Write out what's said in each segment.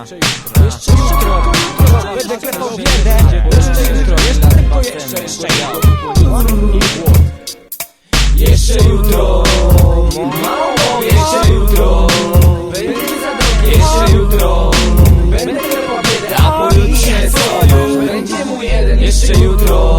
Jeszcze jutro. Będę klepał biedę Jeszcze jutro, jeszcze tylko jeszcze, jeszcze Jeszcze jutro Mało jeszcze jutro Jeszcze jutro Będę klepał biedę A pojutrze Będzie jeden Jeszcze jutro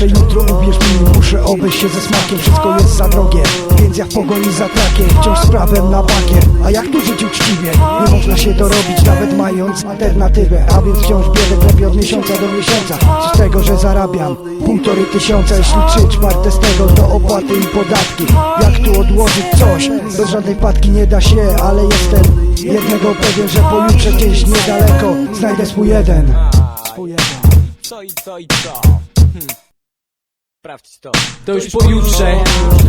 Jeszcze jutro uwierz mi, muszę obejść się ze smakiem Wszystko jest za drogie, więc ja w pogoni za trakiem Wciąż z na bakier, a jak tu żyć uczciwie? Nie można się dorobić, nawet mając alternatywę A więc wciąż biedę klepię od miesiąca do miesiąca Co z tego, że zarabiam półtorej tysiąca Jeśli trzy czwarte z tego to opłaty i podatki Jak tu odłożyć coś? Bez żadnej padki nie da się, ale jestem Jednego pewien, że pojutrze gdzieś niedaleko Znajdę swój jeden Co i co i co? Hmm. Sprawdź to. To już pojutrze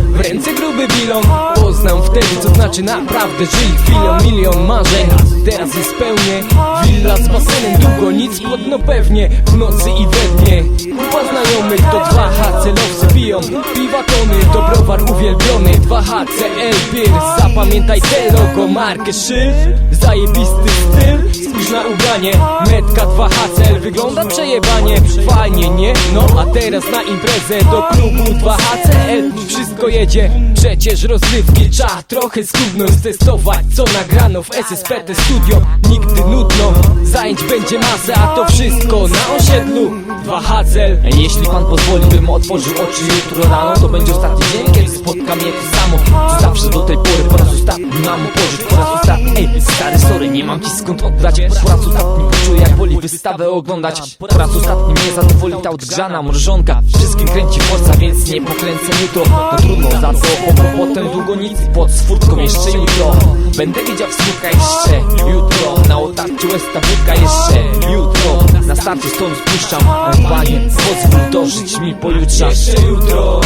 W ręce gruby bilon. Poznam wtedy co znaczy naprawdę Żyj chwilą. Milion marzeń Teraz je spełnię Willa z basenem Długo nic płodno pewnie. W nocy i we dnie. Kupa znajomych to dwa HC-lowcy piją. Piwa tony to browar uwielbiony 2 HCL Beer Zapamiętaj te logo markę szyld Zajebisty styl Spójrz na ubranie. Metka 2 HCL Wygląda przejebanie. Fajnie nie? No a teraz na imprezę Do klubu 2 HCL Wszystko jedzie. Przecież rozrywki trzeba trochę skubnąć Testować co nagrano w SSPT Studio Nigdy nudno. Zajęć będzie masę A to wszystko na osiedlu. 2 HCL Jeśli pan pozwoli, bym otworzył oczy jutro rano To będzie ostatni dzień, kiedy spotka mnie to samo zawsze do tej pory, po raz ostatni mam pożyć Po raz ostatni, ej, stary, sorry, nie mam ci skąd oddać. Po raz ostatni poczuję, jak boli wystawę oglądać. Po raz ostatni mnie zadowoli ta odgrzana mrożonka Wszystkim kręci forsa, więc nie pokręcę jutro. No trudno za to, bo potem długo nic. Pod furtką jeszcze jutro. Będę widział smutka jeszcze jutro. Na otarciu Westa wódka jeszcze jutro. Na starcie stąd spuszczam Panie, pozwól dożyć mi pojutrze Jeszcze jutro.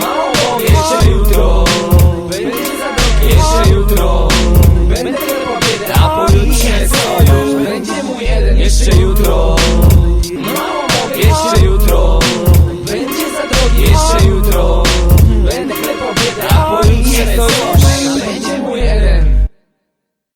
Mało